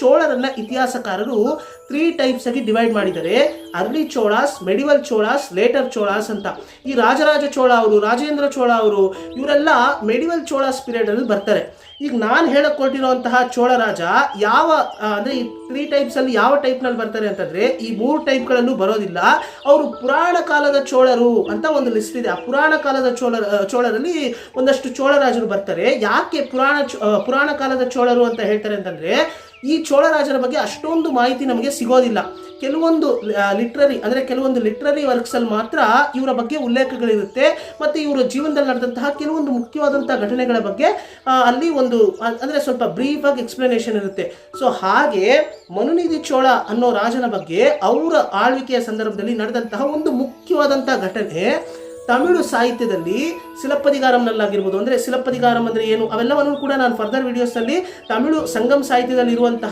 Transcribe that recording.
ಚೋಳರನ್ನ ಇತಿಹಾಸಕಾರರು three types ಆಗಿ divide ಮಾಡಿದ್ದಾರೆ. Early Cholas medieval Cholas later Cholas ಅಂತ. ಈ ರಾಜರಾಜ ಚೋಳ ಅವರು, ರಾಜೇಂದ್ರ ಚೋಳ ಅವರು, ಇವರೆಲ್ಲ ಮೆಡಿವಲ್ ಚೋಳಾಸ್ ಪೀರಿಯಡ್ ಅಲ್ಲಿ ಬರ್ತಾರೆ. ಈಗ ನಾನು ಹೇಳಕ್ ಹೊರಟಿರುವಂತಹ ಚೋಳ ರಾಜ ಯಾವ ಅಂದ್ರೆ ಈ ತ್ರೀ ಟೈಪ್ಸ್ ಅಲ್ಲಿ ಯಾವ ಟೈಪ್ನಲ್ಲಿ ಬರ್ತಾರೆ ಅಂತಂದ್ರೆ, ಈ ಮೂರು ಟೈಪ್ಗಳಲ್ಲೂ ಬರೋದಿಲ್ಲ. ಅವರು ಪುರಾಣ ಕಾಲದ ಚೋಳರು ಅಂತ ಒಂದು ಲಿಸ್ಟ್ ಇದೆ. ಆ ಪುರಾಣ ಕಾಲದ ಚೋಳ ಚೋಳರಲ್ಲಿ ಒಂದಷ್ಟು ಚೋಳರಾಜರು ಬರ್ತಾರೆ. ಯಾಕೆ ಪುರಾಣ ಪುರಾಣ ಕಾಲದ ಚೋಳರು ಅಂತ ಹೇಳ್ತಾರೆ ಅಂತಂದ್ರೆ ಈ ಚೋಳರಾಜರ ಬಗ್ಗೆ ಅಷ್ಟೊಂದು ಮಾಹಿತಿ ನಮಗೆ ಸಿಗೋದಿಲ್ಲ. ಕೆಲವೊಂದು ಲಿಟ್ರರಿ ಅಂದರೆ ಕೆಲವೊಂದು ಲಿಟ್ರರಿ ವರ್ಕ್ಸಲ್ಲಿ ಮಾತ್ರ ಇವರ ಬಗ್ಗೆ ಉಲ್ಲೇಖಗಳಿರುತ್ತೆ. ಮತ್ತು ಇವರ ಜೀವನದಲ್ಲಿ ನಡೆದಂತಹ ಕೆಲವೊಂದು ಮುಖ್ಯವಾದಂಥ ಘಟನೆಗಳ ಬಗ್ಗೆ ಅಲ್ಲಿ ಒಂದು ಅಂದರೆ ಅಂದ್ರೆ ಸ್ವಲ್ಪ ಬ್ರೀಫ್ ಆಗಿ ಎಕ್ಸ್ಪ್ಲನೇಷನ್ ಇರುತ್ತೆ. ಸೊ ಹಾಗೆ ಮನುನಿಧಿ ಚೋಳ ಅನ್ನೋ ರಾಜನ ಬಗ್ಗೆ ಅವರ ಆಳ್ವಿಕೆಯ ಸಂದರ್ಭದಲ್ಲಿ ನಡೆದಂತಹ ಒಂದು ಮುಖ್ಯವಾದಂಥ ಘಟನೆ ತಮಿಳು ಸಾಹಿತ್ಯದಲ್ಲಿ ಸಿಲಪ್ಪದಿಗಾರಂನಲ್ಲಾಗಿರ್ಬೋದು ಅಂದರೆ ಸಿಲಪ್ಪದಿಗಾರಂ ಅಂದರೆ ಏನು? ಅವೆಲ್ಲವನ್ನು ಕೂಡ ನಾನು ಫರ್ದರ್ ವಿಡಿಯೋಸಲ್ಲಿ ತಮಿಳು ಸಂಗಮ್ ಸಾಹಿತ್ಯದಲ್ಲಿ ಇರುವಂತಹ